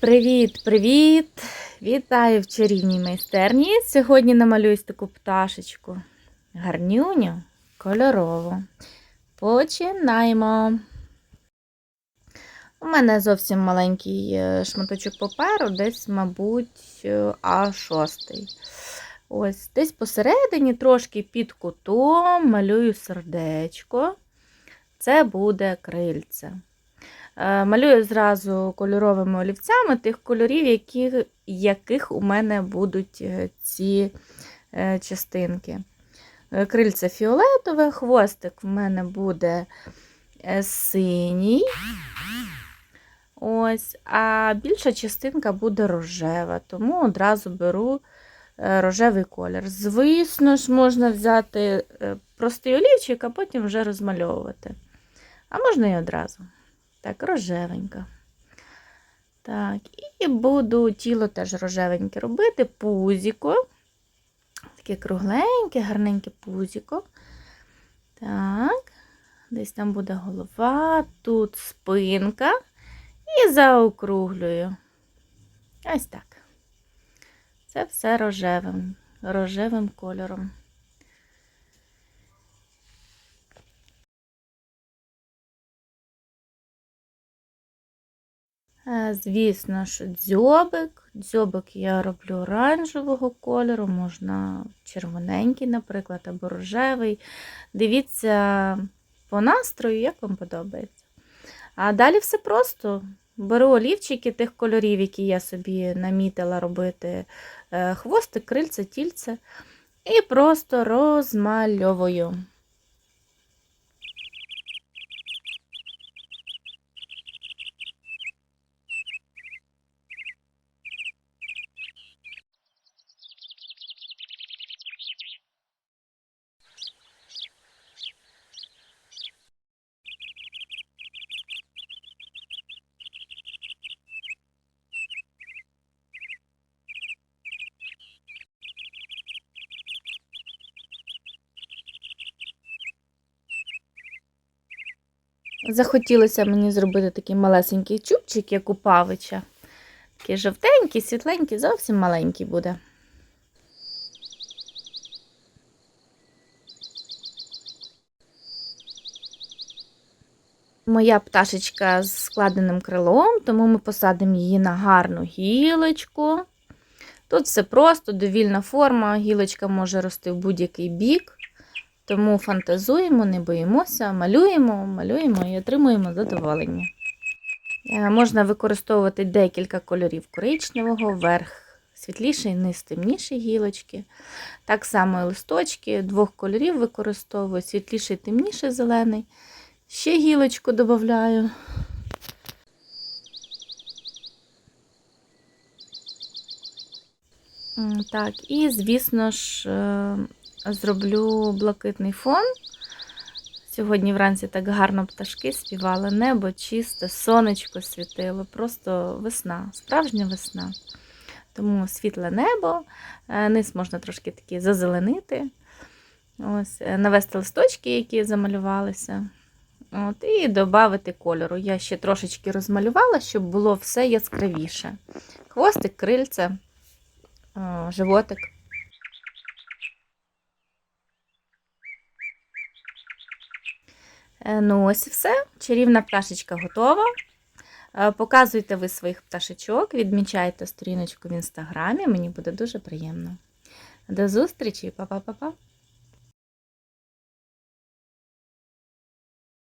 Привіт-привіт! Вітаю в чарівній майстерні. Сьогодні намалюю ось таку пташечку. Гарнюню, кольорову. Починаємо. У мене зовсім маленький е, шматочок паперу, десь, мабуть, е, А6. Ось, десь посередині, трошки під кутом, малюю сердечко. Це буде крильце. Е, Малюю зразу кольоровими олівцями тих кольорів, які, яких у мене будуть е, ці е, частинки. Крильце фіолетове, хвостик в мене буде синій. Ось, а більша частинка буде рожева, тому одразу беру рожевий колір. Звісно ж, можна взяти простий олівчик, а потім вже розмальовувати. А можна і одразу. Так, рожевенька. Так, і буду тіло теж рожевеньке робити, пузіко. Таке кругленьке, гарненьке пузіко. Так, десь там буде голова, тут спинка. І заокруглюю. Ось так. Це все рожевим, рожевим кольором. Звісно ж, дзьобик. Дзьобик я роблю оранжевого кольору, можна червоненький, наприклад, або рожевий. Дивіться по настрою, як вам подобається. А далі все просто. Беру олівчики тих кольорів, які я собі намітила робити е, хвостик, крильце, тільце, і просто розмальовую. Захотілося мені зробити такий малесенький чубчик, як у павича. Такий жовтенький, світленький, зовсім маленький буде. Моя пташечка з складеним крилом, тому ми посадимо її на гарну гілочку. Тут все просто, довільна форма, гілочка може рости в будь-який бік. Тому фантазуємо, не боїмося, малюємо, малюємо і отримуємо задоволення. Е, Можна використовувати декілька кольорів коричневого, верх світліший, низ темніший гілочки. Так само і листочки двох кольорів використовую, світліший, темніший зелений. Ще гілочку додаю. Так, і, звісно ж, е, зроблю блакитний фон. Сьогодні вранці так гарно пташки співали, небо чисте, сонечко світило, просто весна, справжня весна. Тому світле небо, е, низ можна трошки такі зазеленити, ось, е, навести листочки, які замалювалися. От, і додати кольору. Я ще трошечки розмалювала, щоб було все яскравіше. Хвостик, крильце, е, животик. Ну, ось і все. Чарівна пташечка готова. Е, Показуйте ви своїх пташечок, відмічайте сторіночку в інстаграмі, мені буде дуже приємно. До зустрічі, па-па-па-па!